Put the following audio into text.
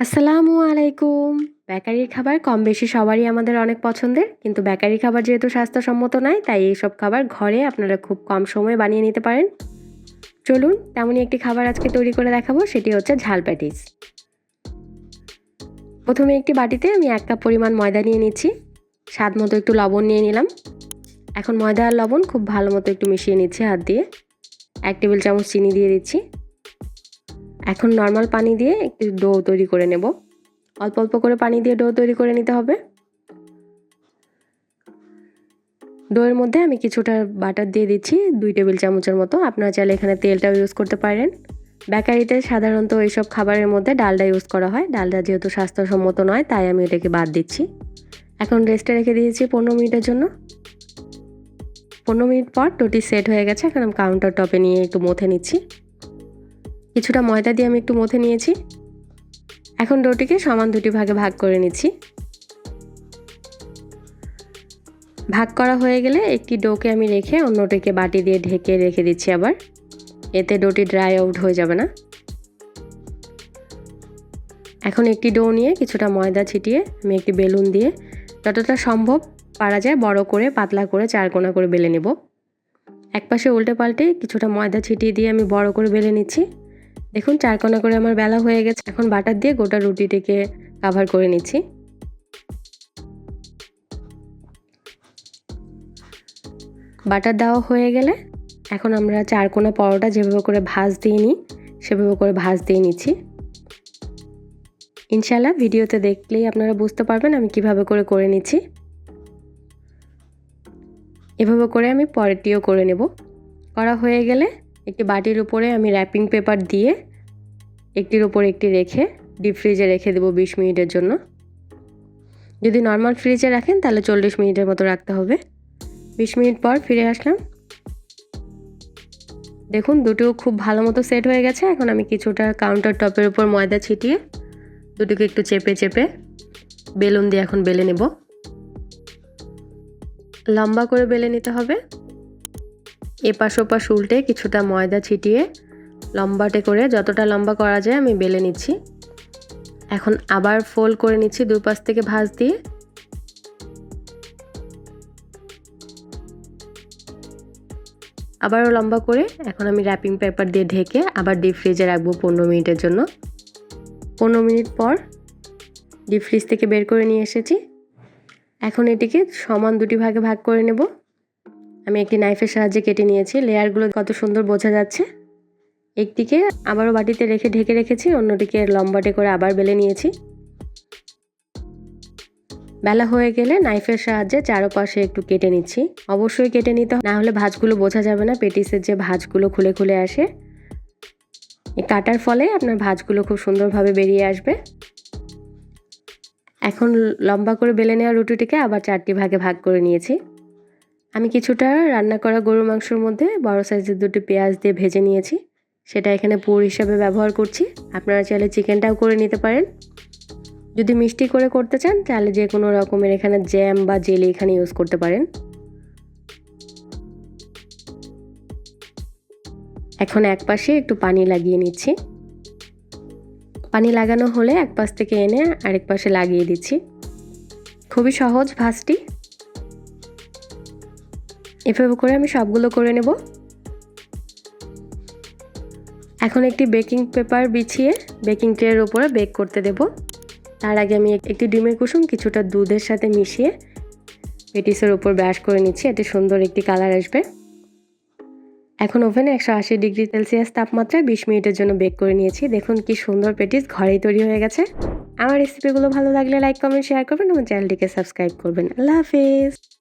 আসসালামু আলাইকুম। বেকারির খাবার কম বেশি সবারই আমাদের অনেক পছন্দের, কিন্তু বেকারি খাবার যেহেতু স্বাস্থ্যসম্মত নয় তাই এইসব খাবার ঘরে আপনারা খুব কম সময়ে বানিয়ে নিতে পারেন। চলুন, তেমনই একটি খাবার আজকে তৈরি করে দেখাবো, সেটি হচ্ছে ঝাল প্যাটিস। প্রথমে একটি বাটিতে আমি এক কাপ পরিমাণ ময়দা নিয়ে নিচ্ছি। স্বাদ মতো একটু লবণ নিয়ে নিলাম। এখন ময়দা আর লবণ খুব ভালো মতো একটু মিশিয়ে নিচ্ছি হাত দিয়ে। এক টেবিল চামচ চিনি দিয়ে দিচ্ছি। এখন নর্মাল পানি দিয়ে একটু ডো তৈরি করে নেব। অল্প অল্প করে পানি দিয়ে ডো তৈরি করে নিতে হবে। ডোয়ের মধ্যে আমি কিছুটা বাটার দিয়ে দিচ্ছি দুই টেবিল চামচের মতো। আপনারা চাইলে এখানে তেলটাও ইউজ করতে পারেন। বেকারিতে সাধারণত এইসব খাবারের মধ্যে ডালটা ইউজ করা হয়। ডালটা যেহেতু স্বাস্থ্যসম্মত নয়, তাই আমি এটাকে বাদ দিচ্ছি। এখন রেস্টে রেখে দিয়েছি পনেরো মিনিটের জন্য। পনেরো মিনিট পর টোটি সেট হয়ে গেছে। এখন আমি কাউন্টার টপে নিয়ে একটু মথে নিচ্ছি। কিছুটা ময়দা দিয়ে আমি একটু মথে নিয়েছি। এখন ডোটিকে সমান দুটি ভাগে ভাগ করে নিচ্ছি। ভাগ করা হয়ে গেলে একটি ডোকে আমি রেখে অন্যটিকে বাটি দিয়ে ঢেকে রেখে দিচ্ছি আবার। এতে ডোটি ড্রাই আউট হয়ে যাবে না। এখন একটি ডো নিয়ে কিছুটা ময়দা ছিটিয়ে আমি একটি বেলুন দিয়ে যতটা সম্ভব পারা যায় বড় করে, পাতলা করে চারকোনা করে বেলে নেব। একপাশে উল্টে পাল্টে কিছুটা ময়দা ছিটিয়ে দিয়ে আমি বড় করে বেলে নিচ্ছি। দেখুন চারকোনা করে আমার বেলা হয়ে গেছে। এখন বাটার দিয়ে গোটা রুটিটিকে কাভার করে নিচ্ছি। বাটার দেওয়া হয়ে গেলে এখন আমরা চারকোনা পরোটা যেভাবে করে ভাজ দিয়ে নিই, সেভাবে করে ভাজ দিয়ে নিচ্ছি। ইনশাল্লাহ ভিডিওতে দেখলেই আপনারা বুঝতে পারবেন আমি কীভাবে করে করে নিচ্ছি। এভাবে করে আমি পরেরটিও করে নেব। করা হয়ে গেলে একটি বাটির উপরে আমি র্যাপিং পেপার দিয়ে একটির উপর একটি রেখে ডিপ ফ্রিজে রেখে দেবো বিশ মিনিটের জন্য। যদি নর্মাল ফ্রিজে রাখেন, তাহলে চল্লিশ মিনিটের মতো রাখতে হবে। বিশ মিনিট পর ফিরে আসলাম। দেখুন, দুটো খুব ভালো মতো সেট হয়ে গেছে। এখন আমি কিছুটা কাউন্টার টপের উপর ময়দা ছিটিয়ে দুটোকে একটু চেপে চেপে বেলুন দিয়ে এখন বেলে নেব। লম্বা করে বেলে নিতে হবে। এপাশ ওপাশ উল্টে কিছুটা ময়দা ছিটিয়ে লম্বাটে করে যতটা লম্বা করা যায় আমি বেলে নিচ্ছি। এখন আবার ফোল্ড করে নিচ্ছি দুপাশ থেকে ভাঁজ দিয়ে। আবারও লম্বা করে এখন আমি র্যাপিং পেপার দিয়ে ঢেকে আবার ডিপ ফ্রিজে রাখব পনেরো মিনিটের জন্য। পনেরো মিনিট পর ডিপ ফ্রিজ থেকে বের করে নিয়ে এসেছি। এখন এটিকে সমান দুটি ভাগে ভাগ করে নেব। আমি একটি নাইফের সাহায্যে কেটে নিয়েছি। লেয়ারগুলো কত সুন্দর বোঝা যাচ্ছে। একটিকে আবারও বাটিতে রেখে ঢেকে রেখেছি, অন্যটিকে লম্বাটে করে আবার বেলে নিয়েছি। বেলা হয়ে গেলে নাইফের সাহায্যে চারোপাশে একটু কেটে নিচ্ছি। অবশ্যই কেটে নিতে না হলে ভাঁজগুলো বোঝা যাবে না, পেটিসের যে ভাঁজগুলো খুলে খুলে আসে। কাটার ফলে আপনার ভাঁজগুলো খুব সুন্দরভাবে বেরিয়ে আসবে। এখন লম্বা করে বেলে নেওয়া রুটিটিকে আবার চারটি ভাগে ভাগ করে নিয়েছি। আমি কিছুটা রান্না করা গরুর মাংসর মধ্যে বড় সাইজের দুটি পেঁয়াজ দিয়ে ভেজে নিয়েছি। সেটা এখানে পুর হিসাবে ব্যবহার করছি। আপনারা চাইলে চিকেনটাও করে নিতে পারেন। যদি মিষ্টি করে করতে চান, তাহলে যে কোনো রকমের এখানে জ্যাম বা জেলি এখানে ইউজ করতে পারেন। এখন এক পাশে একটু পানি লাগিয়ে নিচ্ছি। পানি লাগানো হলে এক পাশ থেকে এনে আরেক পাশে লাগিয়ে দিচ্ছি। খুবই সহজ ভাজটি। এভাবে করে আমি সবগুলো করে নেব। এখন একটি বেকিং পেপার বিছিয়ে বেকিং ট্রের উপরে বেক করতে দেব। তার আগে আমি একটি ডিমের কুসুম, কিছুটা দুধের সাথে মিশিয়ে পেটিসের উপর ব্রাশ করে নিচ্ছি। এতে সুন্দর একটি কালার আসবে। এখন ওভেনে একশো আশি ডিগ্রি সেলসিয়াস তাপমাত্রায় বিশ মিনিটের জন্য বেক করে নিয়েছি। দেখুন কি সুন্দর পেটিস ঘরেই তৈরি হয়ে গেছে। আমার রেসিপিগুলো ভালো লাগলে লাইক কমেন্ট শেয়ার করবেন। আমার চ্যানেলটিকে সাবস্ক্রাইব করবেন। আল্লাহ হাফিজ।